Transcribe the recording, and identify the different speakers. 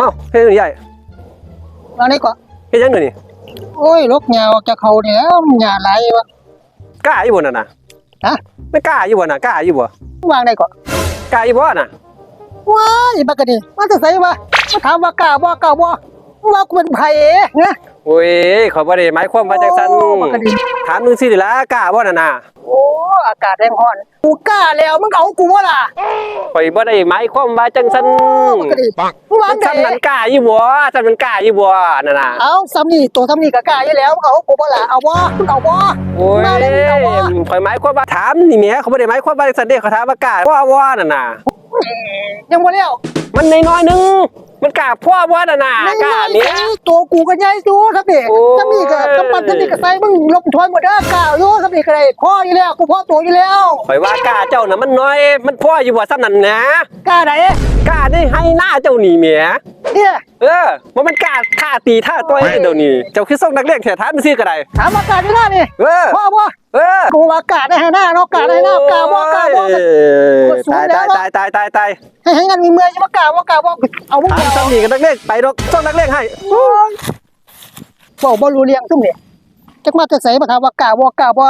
Speaker 1: เอ้าเฮ็ดจังได๋ใหญ่
Speaker 2: มาไหนก่อน
Speaker 1: เฮ็ดจังได๋นี่
Speaker 2: โอ้ยลกยาวจะเขาเนี่ยหยาไหลวะ
Speaker 1: กล้าอยู่บ่นั่นน่ะ
Speaker 2: ฮะ
Speaker 1: ไม่กล้าอยู่บ่น่ะกล้าอยู่บ่
Speaker 2: วางไหนก่อน
Speaker 1: กล้าอยู่บ่น่ะ
Speaker 2: ว้ายบักกะดีมาจะใส่วะมาถามว่ากล้าบ่กล้าบ่ ว่ากูเป็นไผเอ๋นะ
Speaker 1: โอ้ยขอยบ่ได้หมายความว่าจังซั่น
Speaker 2: โอ้บักกะดี
Speaker 1: ถามมึงสิล่ะกล้าบ่นั่นน่ะ
Speaker 2: โอ้อากาศแรงร้อน กูกล้าแล้วมึงเอากูวะล่ะ
Speaker 1: ข่อยบ่ได้หมายความว่าจังซั่น
Speaker 2: บักกะดีมึงวา
Speaker 1: มั
Speaker 2: ง
Speaker 1: น
Speaker 2: ไหน
Speaker 1: ซ้ำนั้นกล้าอยู่บ่ซ้ำนั้นกล้าอยู่บ่นั่นน่ะ
Speaker 2: เอาซ้ำนี่ตัวซ้ำนี่ก็กล้าอยู่แล้วมึงเอากูวะล่ะเอาบ่มึงเอาบ่
Speaker 1: โอ้ย
Speaker 2: มาเลยมึงเอาบ่
Speaker 1: ข่อยหมายความว่าถามนี่แหมเขาบ่ได้หมายความว่าจังซั่นเด้เขาถามว่ากล้าบ่บ่นั่นน่ะ
Speaker 2: ยังบ่แล้ว
Speaker 1: มันน้อยๆนึง มันกล้าพ่อบ่นั่นน่ะกล้าเนี่ย
Speaker 2: ตัวกูก็ใหญ่อยู่ครับนี่
Speaker 1: โอ้ย
Speaker 2: ซ้ำนี่ก็กำปั้นซ้ำนี่ก็ใส่มึงลบทวนหมดเด้อกล้าอยู่ซ้ำนี่ก็ได้พ่ออยู่แล้วกูพ่อตัวอยู่แล้ว
Speaker 1: ข่อยว่ากล้าเจ้าน่ะมันน้อย มันพ่ออยู่บ่ซ้ำนั่นนะ
Speaker 2: กล้าไหน
Speaker 1: กล้านี่ให้หน้าเจ้านี่แหม
Speaker 2: เนี่ย
Speaker 1: เออว่ามันกล้าท่าตีท่าต่อยเดี๋ยวนี้เจ้าคือส่งนักเรียนแข่ถามซื่อก็ได้
Speaker 2: ถามอากาศที่หน้านี่
Speaker 1: เออ
Speaker 2: พ่อบ่
Speaker 1: เอา
Speaker 2: กาบ่กาบ่
Speaker 1: โอ้ย
Speaker 2: สูง
Speaker 1: ตาย
Speaker 2: แล้
Speaker 1: ตายวตายตายตายตาย
Speaker 2: ให้ให้งานมีเมื่อยใช่ปะกาบ่กาบ่เอาพวก
Speaker 1: ถาม
Speaker 2: เรา
Speaker 1: ซ้ำนี่กับนักเรียนไปดอกส่งนักเรียนให้
Speaker 2: บอกบ่รู้เรื่องซุ่มนี่จักมาแต่ใส่มาถามว่ากาบ่กาบ่